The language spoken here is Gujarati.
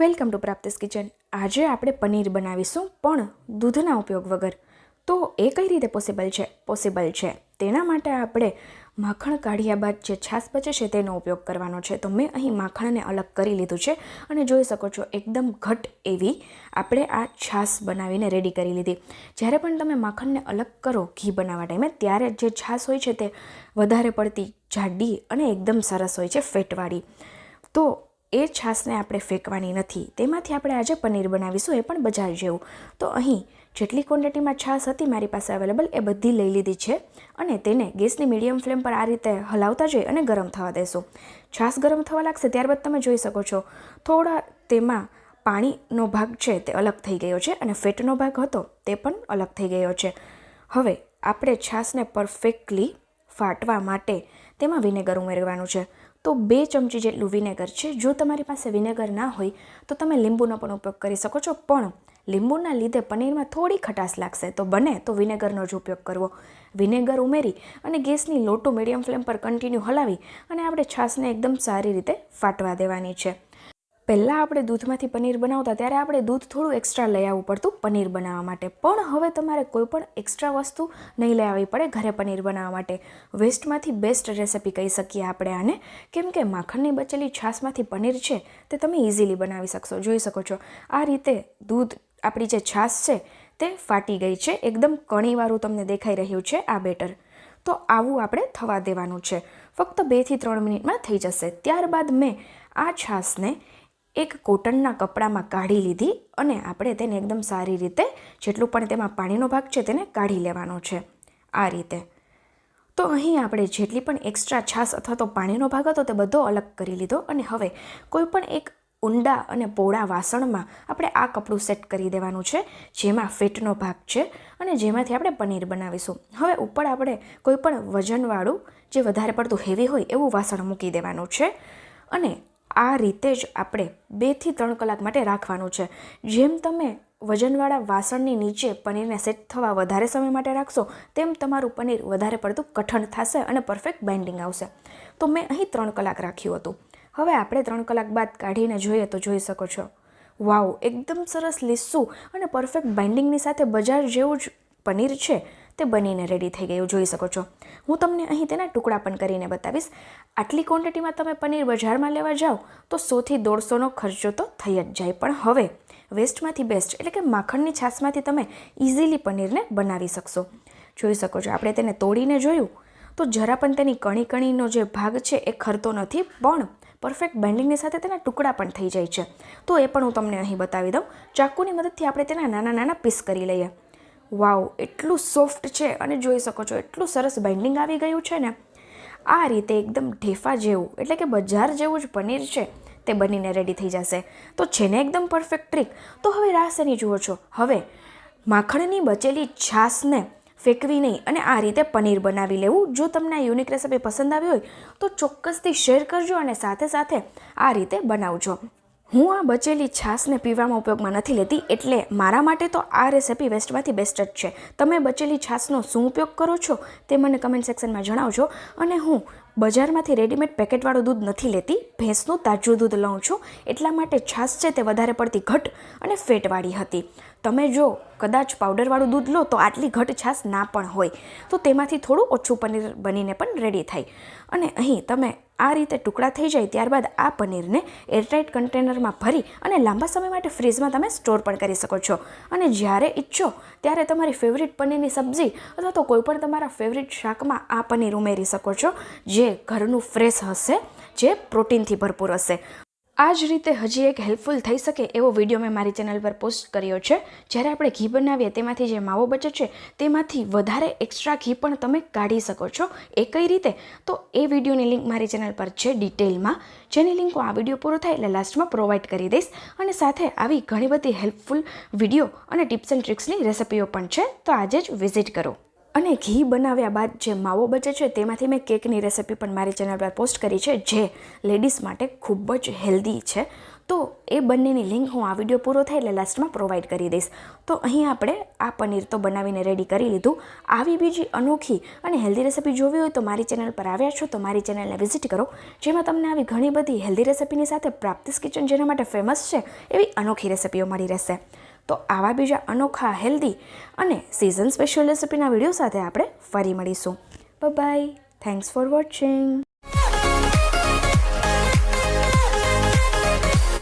Welcome to પ્રાપ્તિસ kitchen. આજે આપણે પનીર બનાવીશું, પણ દૂધના ઉપયોગ વગર. તો એ કઈ રીતે પોસિબલ છે? પોસિબલ છે. તેના માટે આપણે માખણ કાઢ્યા બાદ જે છાશ બચે છે, તેનો ઉપયોગ કરવાનો છે. તો મેં અહીં માખણને અલગ કરી લીધું છે અને જોઈ શકો છો, એકદમ ઘટ એવી આપણે આ છાશ બનાવીને રેડી કરી લીધી. જ્યારે પણ તમે માખણને અલગ કરો ઘી બનાવવા ટાઈમે, ત્યારે જે છાશ હોય છે તે વધારે પડતી જાડી અને એકદમ સરસ હોય છે, ફેટવાળી. તો એ છાશને આપણે ફેંકવાની નથી. તેમાંથી આપણે આજે પનીર બનાવીશું, એ પણ બજાર જેવું. તો અહીં જેટલી ક્વોન્ટિટીમાં છાશ હતી મારી પાસે અવેલેબલ એ બધી લઈ લીધી છે અને તેને ગેસની મીડિયમ ફ્લેમ પર આ રીતે હલાવતા જઈ અને ગરમ થવા દેશું. છાશ ગરમ થવા લાગશે ત્યારબાદ તમે જોઈ શકો છો, થોડા તેમાં પાણીનો ભાગ છે તે અલગ થઈ ગયો છે અને ફેટનો ભાગ હતો તે પણ અલગ થઈ ગયો છે. હવે આપણે છાશને પરફેક્ટલી ફાટવા માટે તેમાં વિનેગર ઉમેરવાનું છે. તો બે ચમચી જેટલું વિનેગર છે. જો તમારી પાસે વિનેગર ના હોય, તો તમે લીંબુનો પણ ઉપયોગ કરી શકો છો. પણ લીંબુના લીધે પનીરમાં થોડી ખટાશ લાગશે. તો બને, તો વિનેગરનો જ ઉપયોગ કરવો. વિનેગર ઉમેરી અને ગેસની લોટો મીડિયમ ફ્લેમ પર કન્ટિન્યુ હલાવી અને આપણે છાશને એકદમ સારી રીતે ફાટવા દેવાની છે. પહેલાં આપણે દૂધમાંથી પનીર બનાવતા, ત્યારે આપણે દૂધ થોડું એક્સ્ટ્રા લઈ આવવું પડતું પનીર બનાવવા માટે. પણ હવે તમારે કોઈ પણ એક્સ્ટ્રા વસ્તુ નહીં લઈ આવવી પડે ઘરે પનીર બનાવવા માટે. વેસ્ટમાંથી બેસ્ટ રેસિપી કહી શકીએ આપણે આને. કેમ કે માખણની બચેલી છાશમાંથી પનીર છે, તે તમે ઇઝીલી બનાવી શકશો, જોઈ શકો છો. આ રીતે દૂધ આપણી જે છાશ છે, તે ફાટી ગઈ છે. એકદમ કણીવાળું તમને દેખાઈ રહ્યું છે આ બેટર. તો આવું આપણે થવા દેવાનું છે. ફક્ત બેથી ત્રણ મિનિટમાં થઈ જશે. ત્યારબાદ મેં આ છાશને એક કોટનના કપડામાં કાઢી લીધી અને આપણે તેને એકદમ સારી રીતે, જેટલું પણ તેમાં પાણીનો ભાગ છે તેને કાઢી લેવાનો છે આ રીતે. તો અહીં આપણે જેટલી પણ એક્સ્ટ્રા છાશ અથવા તો પાણીનો ભાગ હતો તે બધો અલગ કરી લીધો અને હવે કોઈ પણ એક ઊંડા અને પોળા વાસણમાં આપણે આ કપડું સેટ કરી દેવાનું છે, જેમાં ફેટનો ભાગ છે અને જેમાંથી આપણે પનીર બનાવીશું. હવે ઉપર આપણે કોઈ પણ વજનવાળું જે વધારે પડતું હેવી હોય એવું વાસણ મૂકી દેવાનું છે અને આ રીતે જ આપણે બેથી ત્રણ કલાક માટે રાખવાનું છે. જેમ તમે વજનવાળા વાસણની નીચે પનીરને સેટ થવા વધારે સમય માટે રાખશો, તેમ તમારું પનીર વધારે પડતું કઠણ થશે અને પરફેક્ટ બાઇન્ડિંગ આવશે. તો મેં અહીં ત્રણ કલાક રાખ્યું હતું. હવે આપણે ત્રણ કલાક બાદ કાઢીને જોઈએ તો જોઈ શકો છો. વાવ, એકદમ સરસ લીસું અને પરફેક્ટ બાઇન્ડિંગની સાથે બજાર જેવું જ પનીર છે. તે બનીને રેડી થઈ ગયું જોઈ શકો છો. હું તમને અહીં તેના ટુકડા પણ કરીને બતાવીશ. આટલી ક્વોન્ટિટીમાં તમે પનીર બજારમાં લેવા જાઓ, તો સોથી દોઢસોનો ખર્ચો તો થઈ જ જાય. પણ હવે વેસ્ટમાંથી બેસ્ટ એટલે કે માખણની છાશમાંથી તમે ઇઝીલી પનીરને બનાવી શકશો. જોઈ શકો છો, આપણે તેને તોડીને જોયું. તો જરા પણ તેની કણી કણીનો જે ભાગ છે, એ ખરતો નથી, પણ પરફેક્ટ બેન્ડિંગની સાથે તેના ટુકડા પણ થઈ જાય છે. તો એ પણ હું તમને અહીં બતાવી દઉં. ચાકુની મદદથી આપણે તેના નાના નાના પીસ કરી લઈએ. વાવ, એટલું સોફ્ટ છે અને જોઈ શકો છો, એટલું સરસ બાઇન્ડિંગ આવી ગયું છે ને. આ રીતે એકદમ ઢેફા જેવું, એટલે કે બજાર જેવું જ પનીર છે, તે બનીને રેડી થઈ જશે. તો છે ને એકદમ પરફેક્ટ ટ્રીક તો હવે રાસની જુઓ છો. હવે, માખણની બચેલી છાશને ફેંકવી નહીં અને આ રીતે પનીર બનાવી લેવું. જો તમને આ યુનિક રેસિપી પસંદ આવી હોય, તો ચોક્કસથી શેર કરજો અને સાથે સાથે આ રીતે બનાવજો. હું આ બચેલી છાશને પીવામાં ઉપયોગમાં નથી લેતી, એટલે મારા માટે તો આ રેસિપી વેસ્ટમાંથી બેસ્ટ જ છે. તમે બચેલી છાશનો શું ઉપયોગ કરો છો તે મને કમેન્ટ સેક્શનમાં જણાવજો અને હું બજારમાંથી રેડીમેડ પેકેટવાળું દૂધ નથી લેતી, ભેંસનું તાજું દૂધ લઉં છું. એટલા માટે છાશ છે તે વધારે પડતી ઘટ અને ફેટવાળી હતી. તમે જો કદાચ પાવડરવાળું દૂધ લો તો આટલી ઘટ છાશ ના પણ હોય. તો તેમાંથી થોડું ઓછું પનીર બનીને પણ રેડી થાય. અને અહીં તમે આ રીતે ટુકડા થઈ જાય ત્યારબાદ આ પનીરને એરટાઇટ કન્ટેનરમાં ભરી અને લાંબા સમય માટે ફ્રીજમાં તમે સ્ટોર પણ કરી શકો છો. અને જ્યારે ઈચ્છો ત્યારે તમારી ફેવરિટ પનીરની સબ્જી અથવા તો કોઈપણ તમારા ફેવરિટ શાકમાં આ પનીર ઉમેરી શકો છો, જે ઘરનું ફ્રેશ હશે, જે પ્રોટીનથી ભરપૂર હશે. આ જ રીતે હજી એક હેલ્પફુલ થઈ શકે એવો વીડિયો મેં મારી ચેનલ પર પોસ્ટ કર્યો છે. જ્યારે આપણે ઘી બનાવીએ તેમાંથી જે માવો બચે છે, તેમાંથી વધારે એક્સ્ટ્રા ઘી પણ તમે કાઢી શકો છો એ કઈ રીતે. તો એ વિડીયોની લિંક મારી ચેનલ પર છે ડિટેલમાં. જેની લિંક હું આ વીડિયો પૂરો થાય એટલે લાસ્ટમાં પ્રોવાઈડ કરી દઈશ. અને સાથે આવી ઘણી બધી હેલ્પફુલ વીડિયો અને ટિપ્સ એન્ડ ટ્રિક્સની રેસિપીઓ પણ છે. તો આજે જ વિઝિટ કરો. અને ઘી બનાવ્યા બાદ જે માવો બચે છે, તેમાંથી મેં કેકની રેસિપી પણ મારી ચેનલ પર પોસ્ટ કરી છે, જે લેડીઝ માટે ખૂબ જ હેલ્ધી છે. તો એ બંનેની લિંક હું આ વીડિયો પૂરો થાય એટલે લાસ્ટમાં પ્રોવાઈડ કરી દઈશ. તો અહીં આપણે આ પનીર તો બનાવીને રેડી કરી લીધું. આવી બીજી અનોખી અને હેલ્ધી રેસિપી જોવી હોય તો મારી ચેનલ પર આવ્યા છો તો મારી ચેનલને વિઝિટ કરો. જેમાં તમને આવી ઘણી બધી હેલ્ધી રેસિપીની સાથે પ્રાપ્તિસ કિચન જેના માટે ફેમસ છે, એવી અનોખી રેસિપીઓ મળી રહેશે. તો આવા બીજા અનોખા હેલ્ધી અને સિઝન સ્પેશિયલ રેસિપીના વીડિયો સાથે આપણે ફરી મળીશું. By thanks for watching